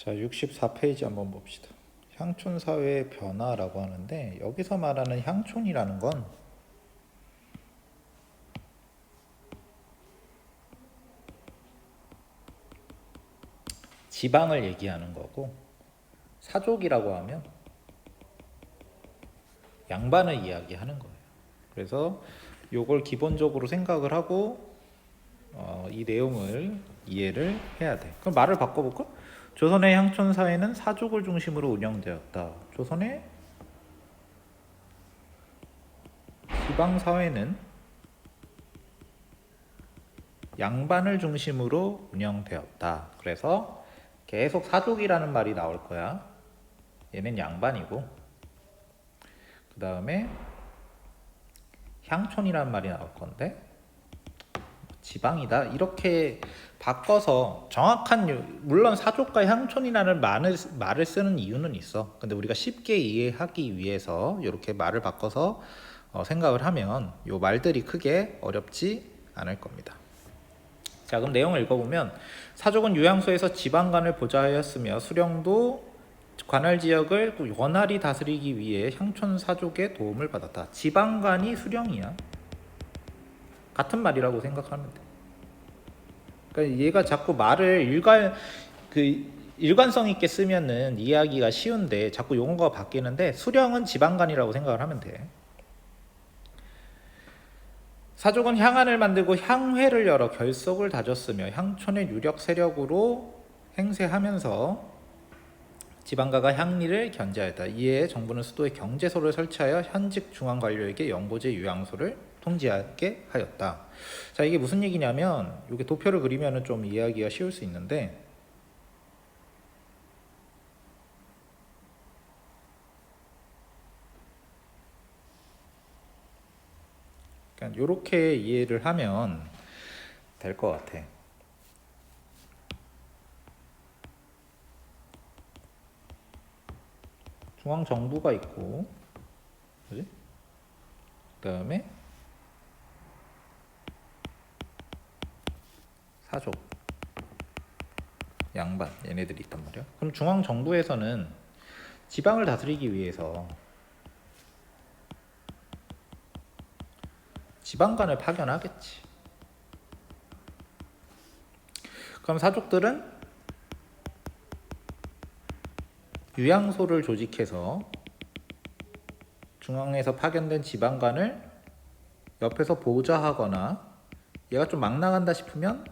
자, 64페이지 한번 봅시다. 향촌 사회의 변화라고 하는데 여기서 말하는 향촌이라는 건 지방을 얘기하는 거고 사족이라고 하면 양반을 이야기하는 거예요. 그래서 요걸 기본적으로 생각을 하고 어, 이 내용을 이해를 해야 돼. 그럼 말을 바꿔볼까? 조선의 향촌 사회는 사족을 중심으로 운영되었다. 조선의 지방 사회는 양반을 중심으로 운영되었다. 그래서 계속 사족이라는 말이 나올 거야. 얘는 양반이고 그 다음에 향촌이라는 말이 나올 건데 지방이다 이렇게 바꿔서 정확한 유- 물론 사족과 향촌이라는 말을, 말을 쓰는 이유는 있어 근데 우리가 쉽게 이해하기 위해서 이렇게 말을 바꿔서 어, 생각을 하면 요 말들이 크게 어렵지 않을 겁니다 자 그럼 내용을 읽어보면 사족은 유양소에서 지방관을 보좌하였으며 수령도 관할 지역을 원활히 다스리기 위해 향촌 사족의 도움을 받았다. 지방관이 수령이야. 같은 말이라고 생각하면 돼. 그러니까 얘가 자꾸 말을 일관 그 일관성 있게 쓰면은 이해하기가 쉬운데 자꾸 용어가 바뀌는데 수령은 지방관이라고 생각을 하면 돼. 사족은 향안을 만들고 향회를 열어 결석을 다졌으며 향촌의 유력 세력으로 행세하면서 지방가가 향리를 견제하였다. 이에 정부는 수도에 경제소를 설치하여 현직 중앙 관료에게 영고제 유양소를 통지하게 하였다. 자 이게 무슨 얘기냐면 이게 도표를 그리면은 좀 이해하기가 쉬울 수 있는데 그러니까 이렇게 이해를 하면 될 것 같아. 중앙 정부가 있고? 그다음에 사족, 양반 얘네들이 있단 말이야. 그럼 중앙 정부에서는 지방을 다스리기 위해서 지방관을 파견하겠지. 그럼 사족들은 유양소를 조직해서 중앙에서 파견된 지방관을 옆에서 보좌하거나 얘가 좀 막 나간다 싶으면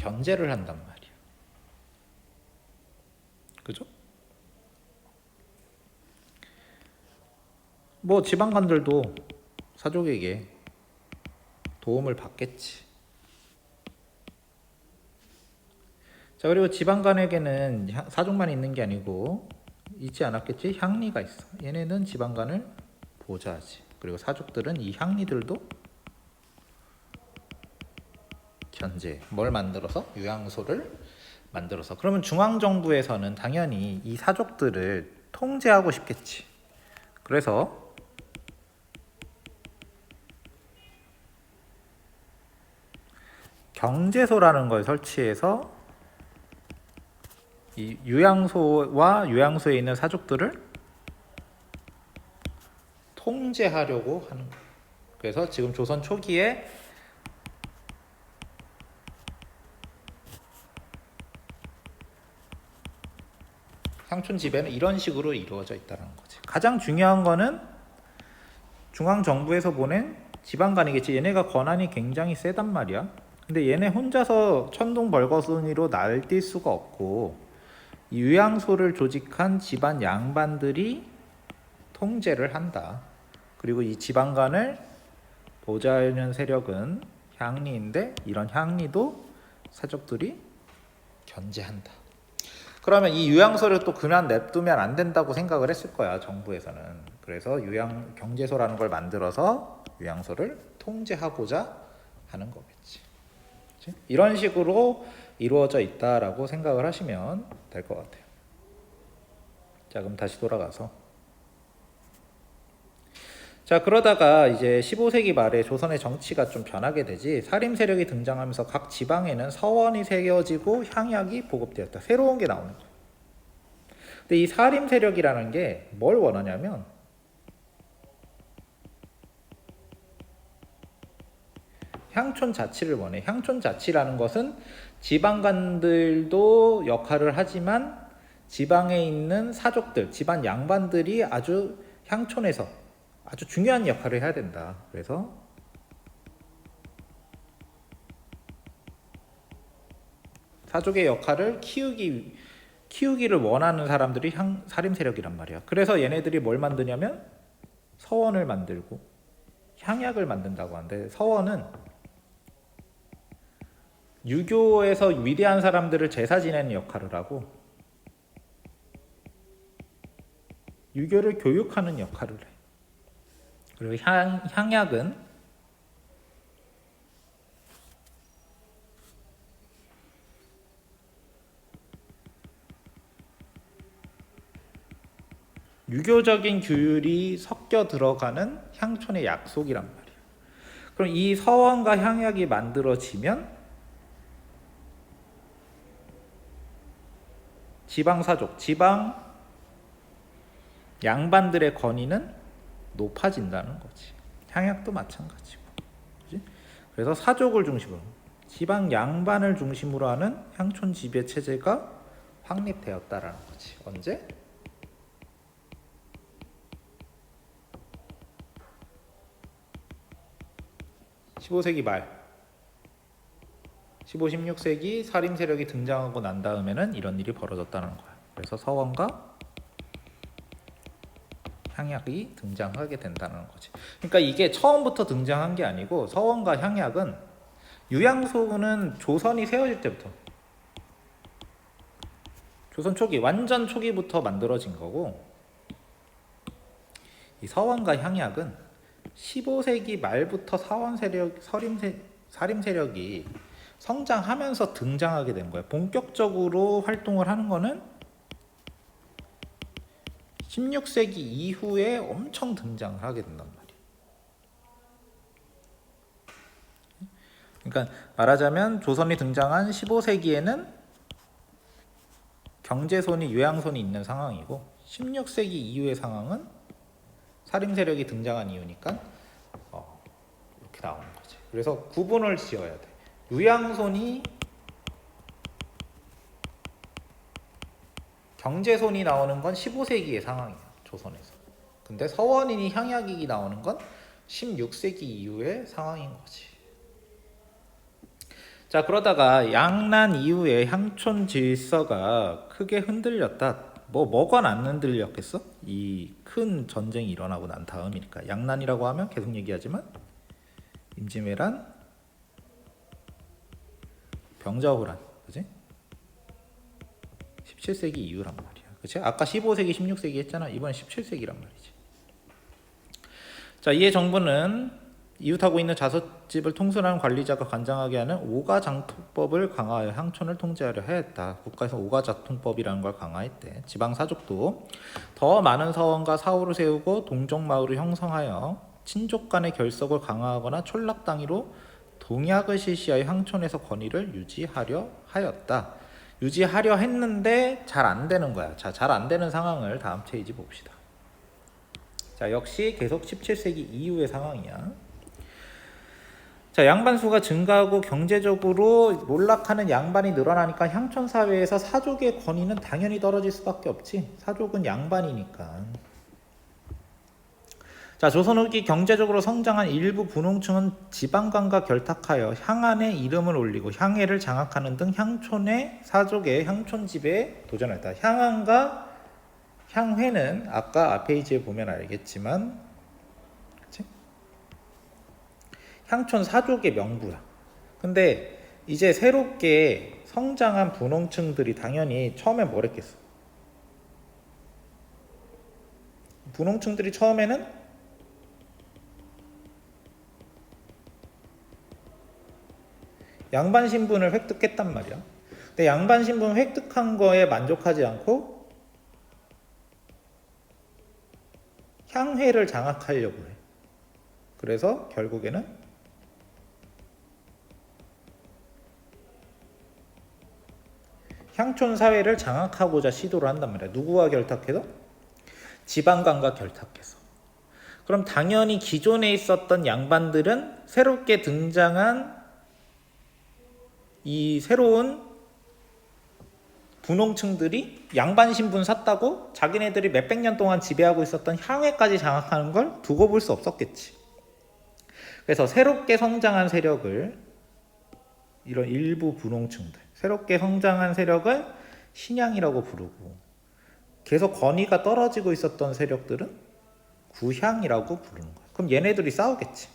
견제를 한단 말이야. 그죠? 뭐 지방관들도 사족에게 도움을 받겠지. 자 그리고 지방관에게는 향- 사족만 있는 게 아니고 있지 않았겠지? 향리가 있어. 얘네는 지방관을 보좌하지. 그리고 사족들은 이 향리들도 견제. 뭘 만들어서? 유양소를 만들어서. 그러면 중앙 정부에서는 당연히 이 사족들을 통제하고 싶겠지. 그래서 경제소라는 걸 설치해서 이 유양소와 유양소에 있는 사족들을 통제하려고 하는 거예요. 그래서 지금 조선 초기에 향촌 지배는 이런 식으로 이루어져 있다는 거지. 가장 중요한 거는 중앙 정부에서 보낸 지방관이겠지. 얘네가 권한이 굉장히 세단 말이야. 근데 얘네 혼자서 천둥 벌거숭이로 날뛸 수가 없고 이 유양소를 조직한 집안 양반들이 통제를 한다. 그리고 이 지방관을 보좌하는 세력은 향리인데 이런 향리도 사족들이 견제한다. 그러면 이 유양소를 또 그냥 냅두면 안 된다고 생각을 했을 거야 정부에서는. 그래서 유양 경제소라는 걸 만들어서 유양소를 통제하고자 하는 거겠지. 그치? 이런 식으로 이루어져 있다라고 생각을 하시면 될 것 같아요. 자 그럼 다시 돌아가서 자 그러다가 이제 15세기 말에 조선의 정치가 좀 변하게 되지 사림 세력이 등장하면서 각 지방에는 서원이 새겨지고 향약이 보급되었다. 새로운 게 나오는 거예요. 근데 이 사림 세력이라는 게 뭘 원하냐면 향촌 자치를 원해. 향촌 자치라는 것은 지방관들도 역할을 하지만 지방에 있는 사족들, 집안 양반들이 아주 향촌에서 아주 중요한 역할을 해야 된다. 그래서 사족의 역할을 키우기 키우기를 원하는 사람들이 향, 사림 세력이란 말이야. 그래서 얘네들이 뭘 만드냐면 서원을 만들고 향약을 만든다고 하는데 서원은 유교에서 위대한 사람들을 제사 지내는 역할을 하고 유교를 교육하는 역할을 해. 그리고 향, 향약은 유교적인 규율이 섞여 들어가는 향촌의 약속이란 말이에요. 그럼 이 서원과 향약이 만들어지면 지방 사족, 지방 양반들의 권위는 높아진다는 거지. 향약도 마찬가지고. 그지? 그래서 사족을 중심으로 지방 양반을 중심으로 하는 향촌 지배 체제가 확립되었다라는 거지. 언제? 15세기 말 15, 16세기 사림 세력이 등장하고 난 다음에는 이런 일이 벌어졌다는 거야. 그래서 서원과 향약이 등장하게 된다는 거지. 그러니까 이게 처음부터 등장한 게 아니고 서원과 향약은 유양소는 조선이 세워질 때부터 조선 초기 완전 초기부터 만들어진 거고 이 서원과 향약은 15세기 말부터 사원 세력 서림 세, 사림 세력이 성장하면서 등장하게 된 거예요. 본격적으로 활동을 하는 거는 16세기 이후에 엄청 등장을 하게 된단 말이에요. 그러니까 말하자면 조선이 등장한 15세기에는 경제손이 요양손이 있는 상황이고 16세기 이후의 상황은 살림 세력이 등장한 이유니까 어, 이렇게 나오는 거지. 그래서 구분을 지어야 돼. 요양손이 경제손이 나오는 건 15세기의 상황이야 조선에서. 근데 서원인이 향약이 나오는 건 16세기 이후의 상황인 거지. 자 그러다가 양난 이후에 향촌 질서가 크게 흔들렸다. 뭐 뭐가 안 흔들렸겠어? 이 큰 전쟁이 일어나고 난 다음이니까 양난이라고 하면 계속 얘기하지만 임진왜란, 병자호란, 그지? 17세기 이후란 말이야. 그치? 아까 15세기, 16세기 했잖아. 이번 17세기란 말이지. 자, 이에 정부는 이웃하고 있는 자섯집을 통솔하는 관리자가 관장하게 하는 오가장통법을 강화하여 향촌을 통제하려 하였다. 국가에서 오가자통법이라는 걸 강화했대. 지방 사족도 더 많은 서원과 사호를 세우고 동족 마을을 형성하여 친족 간의 결속을 강화하거나 촌락 당위로 동약을 실시하여 향촌에서 권위를 유지하려 하였다. 유지하려 했는데 잘 안 되는 거야. 자, 잘 안 되는 상황을 다음 페이지 봅시다. 자, 역시 계속 17세기 이후의 상황이야. 자, 양반 수가 증가하고 경제적으로 몰락하는 양반이 늘어나니까 향촌 사회에서 사족의 권위는 당연히 떨어질 수밖에 없지. 사족은 양반이니까. 자, 조선 후기 경제적으로 성장한 일부 분홍층은 지방관과 결탁하여 향안의 이름을 올리고 향해를 장악하는 등 향촌의 사족의 향촌 지배에 도전했다. 향안과 향회는 아까 앞 페이지에 보면 알겠지만 그치? 향촌 사족의 명부야. 근데 이제 새롭게 성장한 분홍층들이 당연히 처음에 뭘 했겠어? 분홍층들이 처음에는 양반 신분을 획득했단 말이야. 근데 양반 신분 획득한 거에 만족하지 않고 향회를 장악하려고 해. 그래서 결국에는 향촌 사회를 장악하고자 시도를 한단 말이야. 누구와 결탁해서? 지방간과 결탁해서. 그럼 당연히 기존에 있었던 양반들은 새롭게 등장한 이 새로운 분홍층들이 양반 신분 샀다고 자기네들이 몇백 년 동안 지배하고 있었던 향회까지 장악하는 걸 두고 볼 수 없었겠지. 그래서 새롭게 성장한 세력을 이런 일부 분홍층들, 새롭게 성장한 세력을 신향이라고 부르고 계속 권위가 떨어지고 있었던 세력들은 구향이라고 부르는 거야. 그럼 얘네들이 싸우겠지.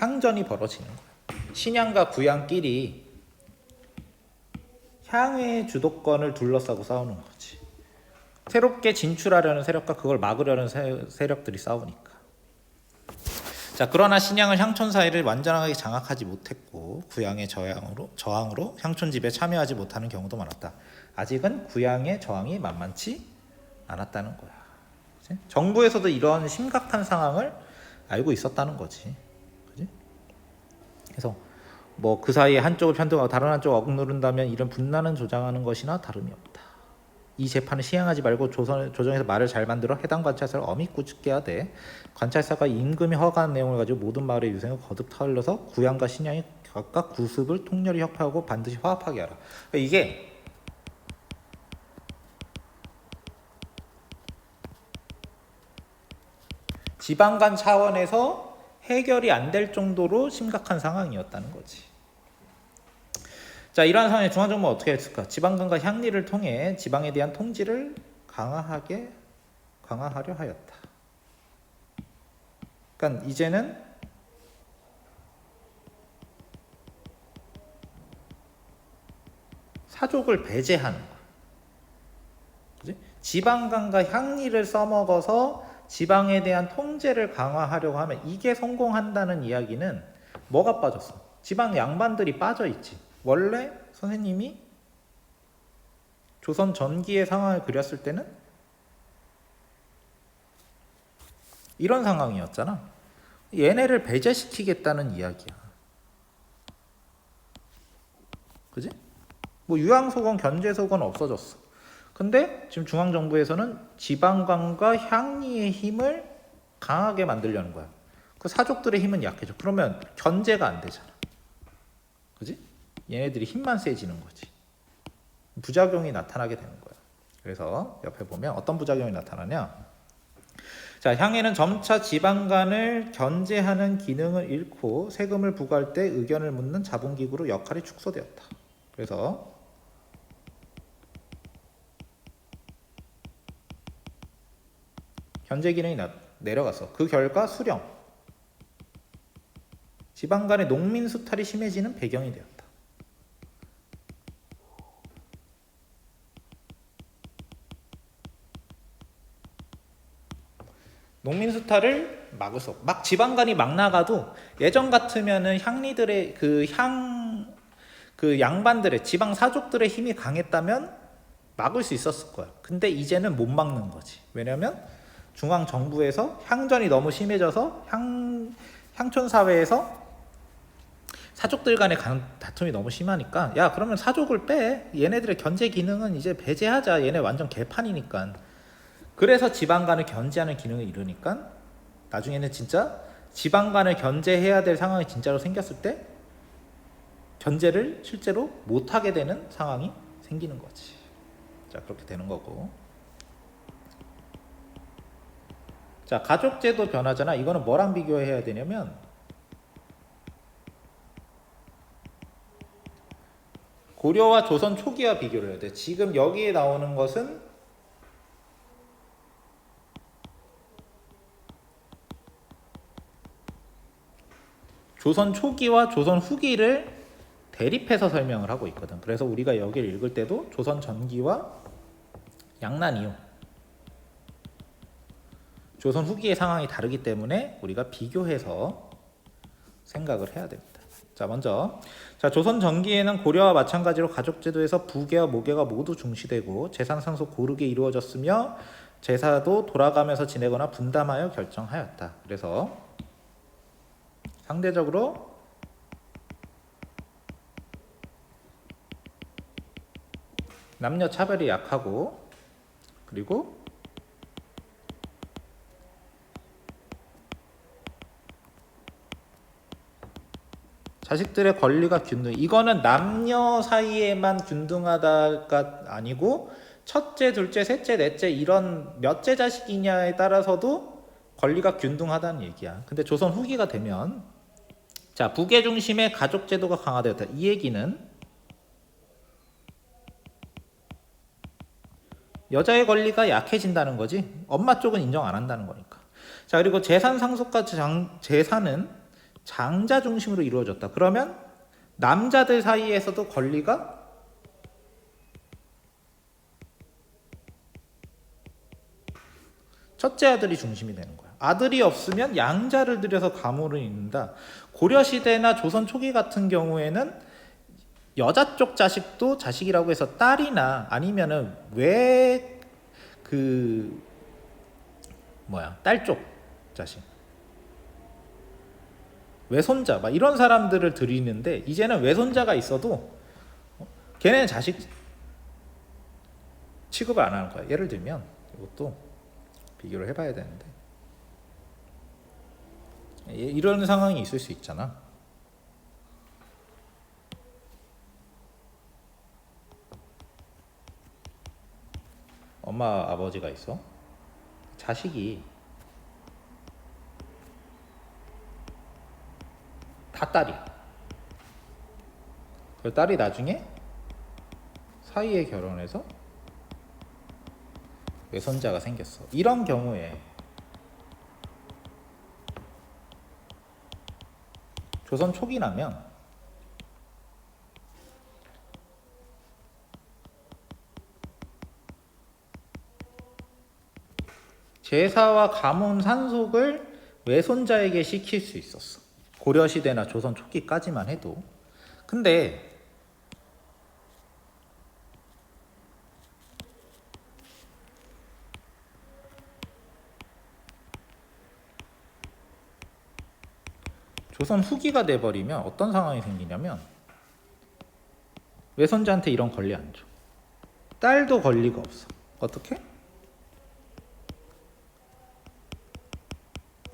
향전이 벌어지는 거야. 신향과 구향끼리 향의 주도권을 둘러싸고 싸우는 거지. 새롭게 진출하려는 세력과 그걸 막으려는 세, 세력들이 싸우니까. 자, 그러나 신양은 향촌 사회를 완전하게 장악하지 못했고 구양의 저항으로 저항으로 향촌 집에 참여하지 못하는 경우도 많았다. 아직은 구양의 저항이 만만치 않았다는 거야. 그치? 정부에서도 이런 심각한 상황을 알고 있었다는 거지. 그래서 뭐 그 사이에 한쪽을 편들고 다른 한쪽 억누른다면 이런 분란은 조장하는 것이나 다름이 없다. 이 재판을 시행하지 말고 조선, 조정에서 말을 잘 만들어 해당 관찰사를 엄히 꾸짖게 하되 관찰사가 임금이 허가한 내용을 가지고 모든 마을의 유생을 거듭 타흘려서 구양과 신양이 각각 구습을 통렬히 협회하고 반드시 화합하게 하라. 그러니까 이게 지방간 차원에서 해결이 안 될 정도로 심각한 상황이었다는 거지. 자, 이러한 상황에 중앙정부가 어떻게 했을까? 지방간과 향리를 통해 지방에 대한 통지를 강화하게 강화하려 하였다. 그러니까 이제는 사족을 배제하는 거야. 그지? 지방간과 향리를 써먹어서 지방에 대한 통제를 강화하려고 하면 이게 성공한다는 이야기는 뭐가 빠졌어? 지방 양반들이 빠져 있지. 원래 선생님이 조선 전기의 상황을 그렸을 때는 이런 상황이었잖아. 얘네를 배제시키겠다는 이야기야. 그지? 뭐 유황소건, 견제소건 없어졌어. 근데 지금 중앙정부에서는 지방관과 향리의 힘을 강하게 만들려는 거야. 그 사족들의 힘은 약해져. 그러면 견제가 안 되잖아. 그지? 얘네들이 힘만 세지는 거지. 부작용이 나타나게 되는 거야. 그래서 옆에 보면 어떤 부작용이 나타나냐? 자, 향해는 점차 지방간을 견제하는 기능을 잃고 세금을 부과할 때 의견을 묻는 자본기구로 역할이 축소되었다. 그래서 견제 기능이 나- 내려가서 그 결과 수령 지방 간의 농민 수탈이 심해지는 배경이 되었다. 농민 수탈을 막을 수 없고 막 지방 간이 막 나가도 예전 같으면은 향리들의 그 향 그 양반들의 지방 사족들의 힘이 강했다면 막을 수 있었을 거야. 근데 이제는 못 막는 거지. 왜냐면 중앙 정부에서 향전이 너무 심해져서 향 향촌 사회에서 사족들 간의 간- 다툼이 너무 심하니까 야 그러면 사족을 빼. 얘네들의 견제 기능은 이제 배제하자. 얘네 완전 개판이니까. 그래서 지방 간을 견제하는 기능을 이루니까 나중에는 진짜 지방 간을 견제해야 될 상황이 진짜로 생겼을 때 견제를 실제로 못하게 되는 상황이 생기는 거지. 자 그렇게 되는 거고 자 가족제도 변화잖아. 이거는 뭐랑 비교해야 되냐면 고려와 조선 초기와 비교를 해야 돼. 지금 여기에 나오는 것은 조선 초기와 조선 후기를 대립해서 설명을 하고 있거든. 그래서 우리가 여기를 읽을 때도 조선 전기와 양난 이후 조선 후기의 상황이 다르기 때문에 우리가 비교해서 생각을 해야 됩니다. 자 먼저 자 조선 전기에는 고려와 마찬가지로 가족 제도에서 부계와 모계가 모두 중시되고 재산 상속 고르게 이루어졌으며 제사도 돌아가면서 지내거나 분담하여 결정하였다. 그래서 상대적으로 남녀 차별이 약하고 그리고 자식들의 권리가 균등. 이거는 남녀 사이에만 균등하다가 아니고 첫째, 둘째, 셋째, 넷째 이런 몇째 자식이냐에 따라서도 권리가 균등하다는 얘기야. 근데 조선 후기가 되면 자 부계 중심의 가족 제도가 강화되었다. 이 얘기는 여자의 권리가 약해진다는 거지. 엄마 쪽은 인정 안 한다는 거니까. 자 그리고 재산 상속과 장, 재산은 장자 중심으로 이루어졌다. 그러면 남자들 사이에서도 권리가 첫째 아들이 중심이 되는 거야. 아들이 없으면 양자를 들여서 가물을 잇는다. 고려 시대나 조선 초기 같은 경우에는 여자 쪽 자식도 자식이라고 해서 딸이나 아니면은 왜 그 뭐야 딸 쪽 자식 외손자 막 이런 사람들을 들이는데 이제는 외손자가 있어도 어, 걔네는 자식 취급을 안 하는 거야. 예를 들면 이것도 비교를 해봐야 되는데 예, 이런 상황이 있을 수 있잖아. 엄마 아버지가 있어. 자식이 다 딸이야. 그 딸이 나중에 사이에 결혼해서 외손자가 생겼어. 이런 경우에 조선 초기라면 제사와 가문 산속을 외손자에게 시킬 수 있었어. 고려 시대나 조선 초기까지만 해도. 근데 조선 후기가 돼버리면 어떤 상황이 생기냐면 외손자한테 이런 권리 안 줘. 딸도 권리가 없어. 어떻게?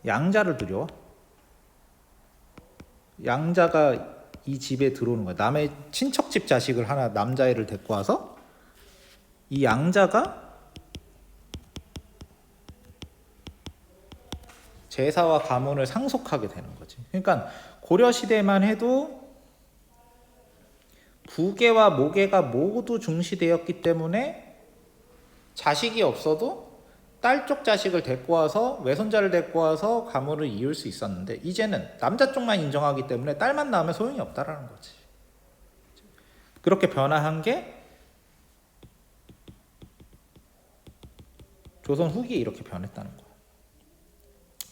양자를 들여. 양자가 이 집에 들어오는 거야. 남의 친척 집 자식을 하나 남자애를 데리고 와서 이 양자가 제사와 가문을 상속하게 되는 거지. 그러니까 고려 시대만 해도 부계와 모계가 모두 중시되었기 때문에 자식이 없어도 딸 쪽 자식을 데리고 와서 외손자를 데리고 와서 가문을 이을 수 있었는데 이제는 남자 쪽만 인정하기 때문에 딸만 낳으면 소용이 없다라는 거지. 그렇게 변화한 게 조선 후기에 이렇게 변했다는 거야.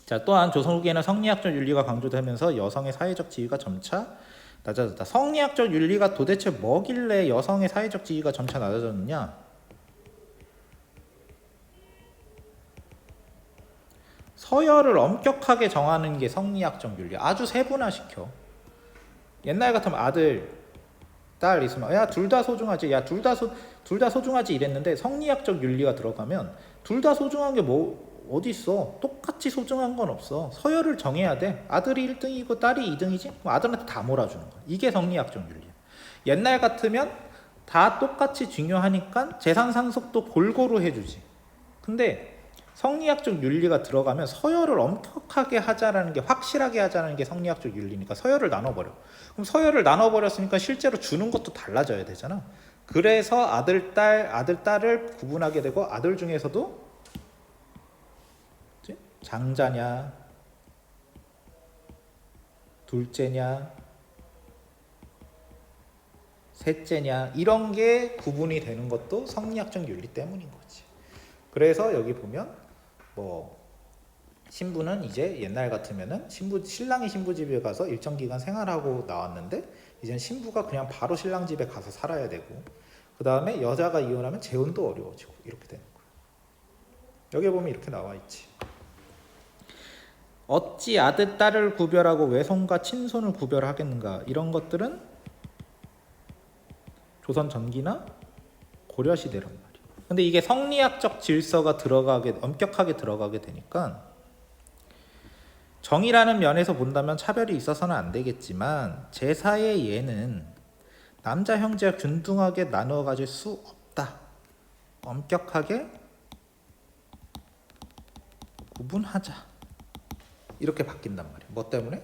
자, 또한 조선 후기에는 성리학적 윤리가 강조되면서 여성의 사회적 지위가 점차 낮아졌다. 성리학적 윤리가 도대체 뭐길래 여성의 사회적 지위가 점차 낮아졌느냐? 서열을 엄격하게 정하는 게 성리학적 윤리. 아주 세분화시켜. 옛날 같으면 아들, 딸 있으면 야 둘 다 소중하지. 야 둘 다 소 둘 다 소중하지 이랬는데 성리학적 윤리가 들어가면 둘 다 소중한 게 뭐 어디 있어? 똑같이 소중한 건 없어. 서열을 정해야 돼. 아들이 1등이고 딸이 2등이지? 그럼 아들한테 다 몰아주는 거야. 이게 성리학적 윤리야. 옛날 같으면 다 똑같이 중요하니까 재산 상속도 골고루 해주지. 근데 성리학적 윤리가 들어가면 서열을 엄격하게 하자라는 게 확실하게 하자는 게 성리학적 윤리니까 서열을 나눠버려. 그럼 서열을 나눠버렸으니까 실제로 주는 것도 달라져야 되잖아. 그래서 아들, 딸, 아들, 딸을 구분하게 되고 아들 중에서도? 장자냐, 둘째냐, 셋째냐 이런 게 구분이 되는 것도 성리학적 윤리 때문인 거지. 그래서 여기 보면 뭐 신부는 이제 옛날 같으면은 신부 신랑이 신부 집에 가서 일정 기간 생활하고 나왔는데 이제는 신부가 그냥 바로 신랑 집에 가서 살아야 되고 그 다음에 여자가 이혼하면 재혼도 어려워지고 이렇게 되는 거예요. 여기 보면 이렇게 나와 있지. 어찌 아들 딸을 구별하고 외손과 친손을 구별하겠는가 이런 것들은 조선 전기나 고려 말이에요. 근데 이게 성리학적 질서가 들어가게 엄격하게 들어가게 되니까 정의라는 면에서 본다면 차별이 있어서는 안 되겠지만 제사의 예는 남자 형제가 균등하게 나누어 가질 수 없다. 엄격하게 구분하자. 이렇게 바뀐단 말이에요. 뭐 때문에?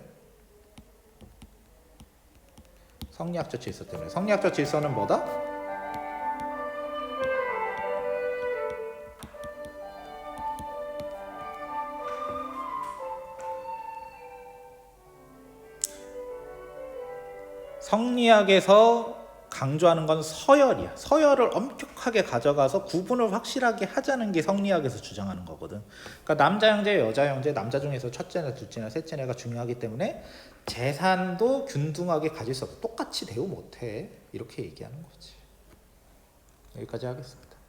성리학적 질서 때문에. 성리학적 질서는 뭐다? 성리학에서 강조하는 건 서열이야. 서열을 엄격하게 가져가서 구분을 확실하게 하자는 게 성리학에서 주장하는 거거든. 그러니까 남자 형제, 여자 형제, 남자 중에서 첫째나 둘째나 셋째나 중요하기 때문에 재산도 균등하게 가질 수 없어. 똑같이 대우 못해. 이렇게 얘기하는 거지. 여기까지 하겠습니다.